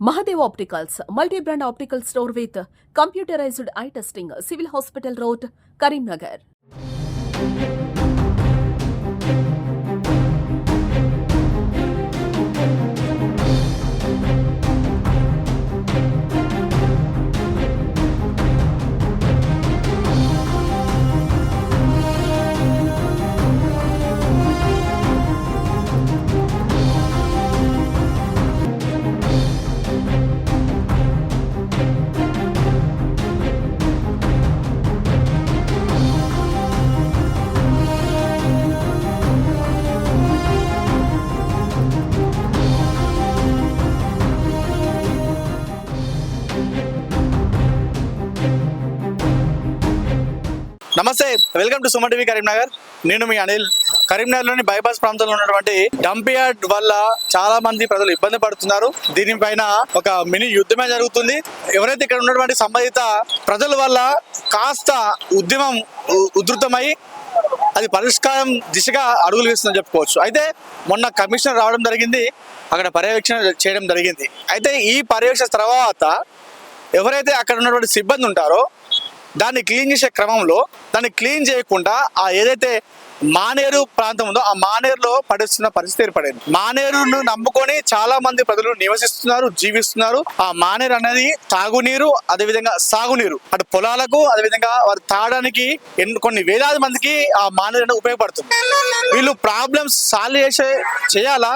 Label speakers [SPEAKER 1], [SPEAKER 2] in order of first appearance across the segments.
[SPEAKER 1] Mahadev opticals multi brand optical store with computerised eye testing civil hospital road Karimnagar
[SPEAKER 2] నమస్తే welcome to Suma TV Karimnagar. నేను మీ అనిల్. కరీంనగర్లోని bypass ప్రాంతంలో ఉన్నటువంటి dump yard వల్ల చాలా మంది ప్రజలు ఇబ్బంది పడుతున్నారు. దీనిపైన ఒక మినీ యుద్ధమే జరుగుతుంది. ఎవరైతే ఇక్కడ ఉన్నటువంటి సంబంధిత ప్రజల వల్ల కాస్త ఉద్యమం ఉధృతమై అది పరిష్కారం దిశగా అడుగులు వేస్తుందని చెప్పుకోవచ్చు. అయితే మొన్న కమిషనర్ రావడం జరిగింది. అక్కడ పర్యవేక్షణ చేయడం జరిగింది. అయితే ఈ పర్యవేక్షణ తర్వాత ఎవరైతే అక్కడ ఉన్నటువంటి సిబ్బంది ఉంటారో దాన్ని క్లీన్ చేసే క్రమంలో దాన్ని క్లీన్ చేయకుండా ఆ ఏదైతే మానేరు ప్రాంతం ఉందో ఆ మానేరులో పడిస్తున్న పరిస్థితి ఏర్పడింది. మానేరును నమ్ముకొని చాలా మంది ప్రజలు నివసిస్తున్నారు జీవిస్తున్నారు. ఆ మానేరు అనేది తాగునీరు అదేవిధంగా సాగునీరు. అటు పొలాలకు అదేవిధంగా వారు తాగడానికి ఎన్ని కొన్ని వేలాది మందికి ఆ మానేరు అనేది ఉపయోగపడుతుంది. వీళ్ళు ప్రాబ్లమ్స్ సాల్వ్ చేసే చేయాలా?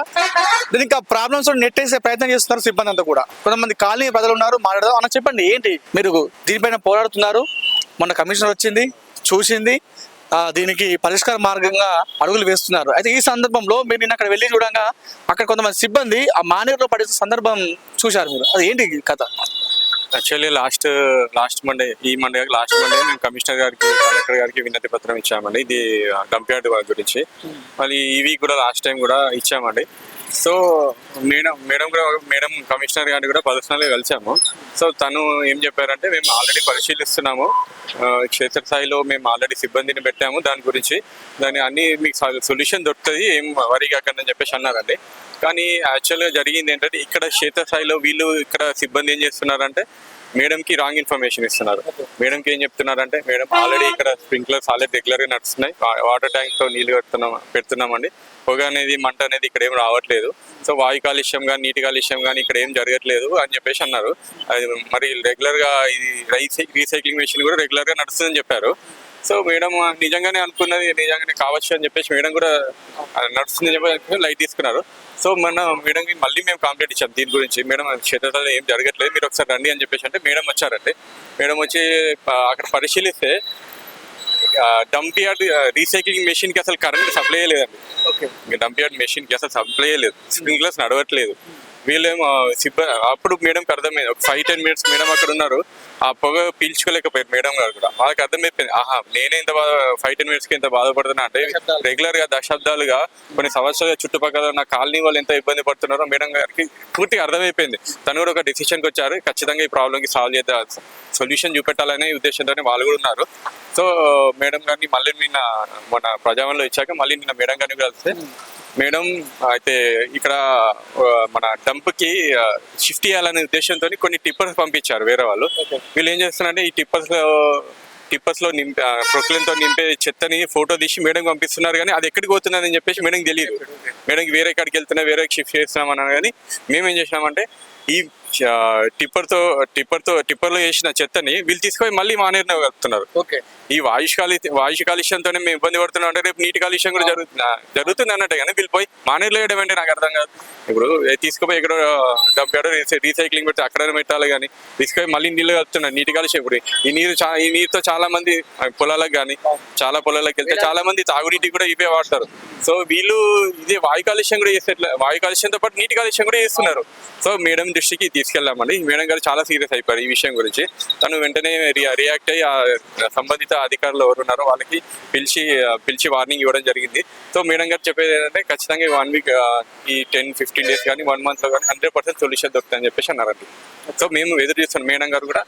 [SPEAKER 2] దీనికి ఆ ప్రాబ్లమ్స్ నెట్టేసే ప్రయత్నం చేస్తున్నారు సిబ్బంది అంతా కూడా. కొంతమంది కాలనీ ప్రజలు ఉన్నారు మాట్లాడదాం అన్న చెప్పండి ఏంటి మీరు దీనిపైన పోరాడుతున్నారు? మొన్న కమిషనర్ వచ్చింది చూసింది ఆ, దీనికి పరిష్కార మార్గంగా అడుగులు వేస్తున్నారు. అయితే ఈ సందర్భంలో మీరు నిన్న అక్కడ వెళ్ళి చూడంగా అక్కడ కొంతమంది సిబ్బంది ఆ మానేరులో పడే సందర్భం చూశారు మీరు. అది ఏంటి కథ?
[SPEAKER 3] యాక్చువల్లీ లాస్ట్ లాస్ట్ మండే ఈ మండే లాస్ట్ మండే మేము కమిషనర్ గారికి కలెక్టర్ గారికి వినతి పత్రం ఇచ్చామండి. ఇది డంప్ యార్డ్ గురించి. మళ్ళీ ఈ వీక్ కూడా లాస్ట్ టైం కూడా ఇచ్చామండి. సో మేడం మేడం కూడా మేడం కమిషనర్ గారిని కూడా పర్సనల్గా కలిసాము. సో తను ఏం చెప్పారంటే మేము ఆల్రెడీ పరిశీలిస్తున్నాము. క్షేత్రస్థాయిలో మేము ఆల్రెడీ సిబ్బందిని పెట్టాము దాని గురించి. దాని అన్ని మీకు సొల్యూషన్ దొరుకుతుంది ఏం వరి కాకండి అని చెప్పేసి అన్నారండి. కానీ యాక్చువల్గా జరిగింది ఏంటంటే ఇక్కడ క్షేత్రస్థాయిలో వీళ్ళు ఇక్కడ సిబ్బంది ఏం చేస్తున్నారంటే మేడంకి రాంగ్ ఇన్ఫర్మేషన్ ఇస్తున్నారు. మేడంకి ఏం చెప్తున్నారు అంటే మేడం ఆల్రెడీ ఇక్కడ స్ప్రింక్లర్స్ ఆల్రెడీ రెగ్యులర్గా నడుస్తున్నాయి. వాటర్ ట్యాంక్తో నీళ్ళు పెడుతున్నాం పెడుతున్నామండి. పొగ అనేది మంట అనేది ఇక్కడ ఏం రావట్లేదు. సో వాయు కాలుష్యం కానీ నీటి కాలుష్యం కానీ ఇక్కడ ఏం జరగట్లేదు అని చెప్పేసి అన్నారు. అది మరి రెగ్యులర్గా ఇది రీసైక్లింగ్ మెషిన్ కూడా రెగ్యులర్గా నడుస్తుందని చెప్పారు. సో మేడం నిజంగానే అనుకున్నది నిజంగానే కావచ్చు అని చెప్పేసి మేడం కూడా ఆ, నడుస్తుందని చెప్పి లైట్ తీసుకున్నారు. సో మన మేడంకి మళ్ళీ మేము కంప్లైంట్ ఇచ్చాం దీని గురించి. మేడం క్షేత్రంలో ఏం జరగట్లేదు మీరు ఒకసారి రండి అని చెప్పేసి అంటే మేడం వచ్చారండి. మేడం వచ్చి అక్కడ పరిశీలిస్తే డంప్ యార్డ్ రీసైక్లింగ్ మెషిన్కి అసలు కరెంట్ సప్లై లేదండి.
[SPEAKER 2] ఓకే.
[SPEAKER 3] డంప్ యార్డ్ మెషిన్కి అసలు సప్లై లేదు. స్ప్రింక్లర్స్ నడవట్లేదు. వీళ్ళేమో సిబ్బ అప్పుడు మేడంకి అర్థమైంది ఒక ఫైవ్ టెన్ మినిట్స్ మేడం అక్కడ ఉన్నారు. ఆ పొగ పీల్చుకోలేకపోయారు మేడం గారు కూడా. వాళ్ళకి అర్థమైపోయింది ఆహా నేనే ఇంత బాధ ఫైవ్ టెన్ మినిట్స్కి ఎంత బాధపడుతున్నా? అంటే రెగ్యులర్గా దశాబ్దాలుగా కొన్ని సంవత్సరాలుగా చుట్టుపక్కల ఉన్న కాలనీ వాళ్ళు ఎంత ఇబ్బంది పడుతున్నారో మేడం గారికి పూర్తిగా అర్థమైపోయింది. తను కూడా ఒక డెసిషన్కి వచ్చారు ఖచ్చితంగా ఈ ప్రాబ్లంకి సాల్వ్ చేద్దాం సొల్యూషన్ చూపెట్టాలనే ఉద్దేశంతోనే వాళ్ళు కూడా ఉన్నారు. సో మేడం గారిని మళ్ళీ నిన్న మన ప్రజావన్లో ఇచ్చాక మళ్ళీ నిన్న మేడం గారిని కలిస్తే మేడం అయితే ఇక్కడ మన డంప్కి షిఫ్ట్ చేయాలనే ఉద్దేశంతో కొన్ని టిప్పర్స్ పంపించారు వేరే వాళ్ళు. వీళ్ళు ఏం చేస్తున్నారంటే ఈ టిప్పర్స్ టిప్పర్స్లో నింపే ప్రొక్లెన్తో నింపే చెత్తని ఫోటో తీసి మేడం పంపిస్తున్నారు కానీ అది ఎక్కడికి పోతున్నదని చెప్పేసి మేడం తెలియదు. మేడంకి వేరే కాడికి వెళ్తున్నా వేరే షిఫ్ట్ చేస్తున్నామన్నారు కానీ మేము ఏం చేసినామంటే ఈ టిప్పర్తో టిప్పర్తో టిప్పర్లో వేసిన చెత్తని వీళ్ళు తీసుకొని మళ్ళీ మానేరులో కలుపుతున్నారు.
[SPEAKER 2] ఓకే.
[SPEAKER 3] ఈ వాయు కాలి వాయు కాలుష్యంతోనే మేము ఇబ్బంది పడుతున్నాం అంటే రేపు నీటి కాలుష్యం కూడా జరుగుతుంది జరుగుతుంది అన్నట్టే కానీ వీళ్ళు పోయి మానేరులో వేయడం అంటే నాకు అర్థం కాదు. ఇప్పుడు తీసుకుపోయి ఎక్కడో డబ్బాడో రీసైక్లింగ్ పెడితే అక్కడ పెట్టాలి కానీ తీసుకుపోయి మళ్ళీ నీళ్ళు కలుపుతున్నారు నీటి కాలుష్యం. ఇప్పుడు ఈ నీరు ఈ నీరుతో చాలా మంది పొలాలకు కానీ చాలా పొలాలకు వెళ్తే చాలా మంది తాగునీటి కూడా ఇవే వాడతారు. సో వీళ్ళు ఇది వాయు కాలుష్యం కూడా చేసేట్లే వాయు కాలుష్యంతో పాటు నీటి కాలుష్యం కూడా చేస్తున్నారు. సో మేడం దృష్టికి తీసుకెళ్ళామండి మేడం గారు చాలా సీరియస్ అయిపోయారు ఈ విషయం గురించి. తను వెంటనే రి- రియాక్ట్ అయ్యి సంబంధిత అధికారులు ఎవరు ఉన్నారో వాళ్ళకి పిలిచి పిలిచి వార్నింగ్ ఇవ్వడం జరిగింది. సో మేడం గారు చెప్పేది ఏంటంటే ఖచ్చితంగా వన్ వీక్ ఈ టెన్ ఫిఫ్టీన్ డేస్ కానీ వన్ మంత్లో కానీ హండ్రెడ్ పర్సెంట్ సొల్యూషన్ దొరుకుతుందని చెప్పేసి అన్నారండి. సో మేము ఎదురు చూస్తున్నాం. మేడం గారు కూడా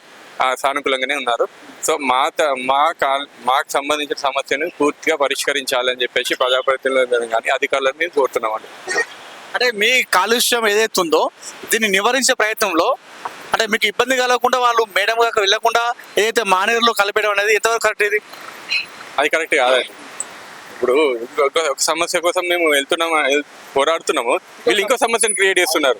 [SPEAKER 3] సానుకూలంగానే ఉన్నారు. సో మా త- మా కాల్ మాకు సంబంధించిన సమస్యను పూర్తిగా పరిష్కరించాలని చెప్పేసి ప్రజాప్రతినిధులను కానీ అధికారులను మేము కోరుతున్నామండి.
[SPEAKER 2] అంటే మీ కాలుష్యం ఏదైతే ఉందో దీన్ని నివారించే ప్రయత్నంలో అంటే మీకు ఇబ్బంది కలగకుండా వాళ్ళు మేడం గారికి వెళ్ళకుండా ఏదైతే మానేరులో కలిపేయడం అనేది ఎంతవరకు కరెక్ట్ ఇది?
[SPEAKER 3] అది కరెక్ట్ కాదండి ఇప్పుడు ఒక సమస్య కోసం మేము వెళ్తున్నాము పోరాడుతున్నాము. వీళ్ళు ఇంకో సమస్యను క్రియేట్ చేస్తున్నారు.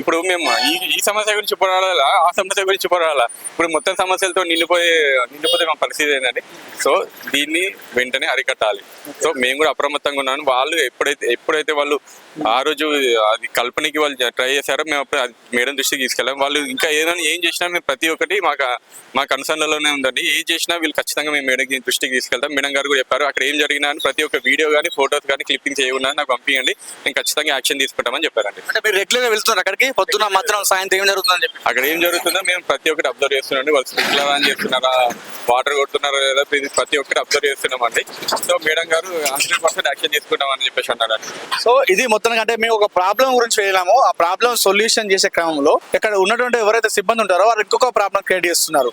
[SPEAKER 3] ఇప్పుడు మేము ఈ ఈ సమస్య గురించి పోరాడాలా? ఆ సమస్య గురించి పోరాడాలా? ఇప్పుడు మొత్తం సమస్యలతో నిండిపోయే నిండిపోతే మా పరిస్థితి ఏంటంటే సో దీన్ని వెంటనే అరికట్టాలి. సో మేము కూడా అప్రమత్తంగా ఉన్నాను. వాళ్ళు ఎప్పుడైతే ఎప్పుడైతే వాళ్ళు ఆ రోజు అది కల్పనకి వాళ్ళు ట్రై చేశారో మేము అప్పుడు మేడం దృష్టికి తీసుకెళ్ళాం. వాళ్ళు ఇంకా ఏదైనా ఏం చేసినా మేము ప్రతి ఒక్కటి మాకు మా కన్సర్న్లలోనే ఉందండి. ఏం చేసినా వీళ్ళు ఖచ్చితంగా మేము మేడం దృష్టికి తీసుకెళ్తాం. మేడం గారు కూడా చెప్పారు అక్కడ ఏం జరిగినా అని ప్రతి ఒక్క వీడియో కానీ ఫోటోస్ కానీ క్లిప్పింగ్ చేయకుండా నాకు పంపించండి నేను ఖచ్చితంగా యాక్షన్ తీసుకుంటామని చెప్పారండి.
[SPEAKER 2] అంటే మీరు రెగ్యులర్గా వెళ్తున్నారు అక్కడికి? పొద్దున మధ్యాహ్నం సాయంత్రం ఏం జరుగుతుందని చెప్పి.
[SPEAKER 3] అక్కడ ఏం జరుగుతుందో మేము ప్రతి ఒక్కటి అబ్జర్వ్ చేస్తున్నాం వాళ్ళు స్ప్రింక్లర్ ఆన్ చేస్తున్నారా? వాటర్ కొడుతున్నారా లేదా? ప్రతి ఒక్కటి అబ్జర్వ్ చేస్తున్నామండి. సో మేడం గారు హండ్రెడ్ పర్సెంట్ యాక్షన్ తీసుకుంటామని చెప్పేసి అన్నారు
[SPEAKER 2] సో ఇది మొత్తం అంటే మేము ఒక ప్రాబ్లం గురించి వెళ్ళాము. ఆ ప్రాబ్లం సొల్యూషన్ చేసే క్రమంలో ఇక్కడ ఉన్నటువంటి ఎవరైతే సిబ్బంది ఉంటారో వారు ఇంకొక ప్రాబ్లం క్రియేట్ చేస్తున్నారు.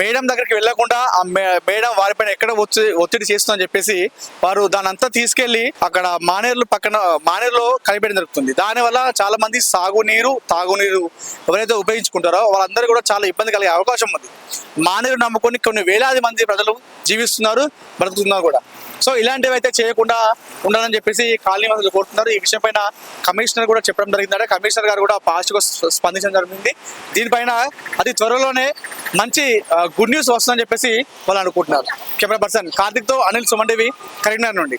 [SPEAKER 2] మేడం దగ్గరికి వెళ్ళకుండా ఆ మేడం వారిపైన ఎక్కడ వచ్చి ఒత్తిడి చేస్తుందని చెప్పేసి వారు దాని అంతా తీసుకెళ్ళి అక్కడ మానేరులు పక్కన మానేరులో కనిపెట్టడం జరుగుతుంది. దానివల్ల చాలా మంది సాగునీరు తాగునీరు ఎవరైతే ఉపయోగించుకుంటారో వాళ్ళందరూ కూడా చాలా ఇబ్బంది కలిగే అవకాశం ఉంది. మానేరు నమ్ముకొని కొన్ని వేలాది మంది ప్రజలు జీవిస్తున్నారు బ్రతుకుతున్నారు కూడా. సో ఇలాంటివి అయితే చేయకుండా ఉండాలని చెప్పేసి కాలనీ వాసులు కోరుతున్నారు. ఈ విషయం పైన కమిషనర్ కూడా చెప్పడం జరిగిందంటే. కమిషనర్ గారు కూడా పాజిటివ్గా స్పందించడం జరిగింది. దీనిపైన అతి త్వరలోనే మంచి గుడ్ న్యూస్ వస్తుందని చెప్పేసి వాళ్ళు అనుకుంటున్నారు. కెమెరా పర్సన్ కార్తిక్తో అనిల్ సుమండేవి కరీంనగర్ నుండి.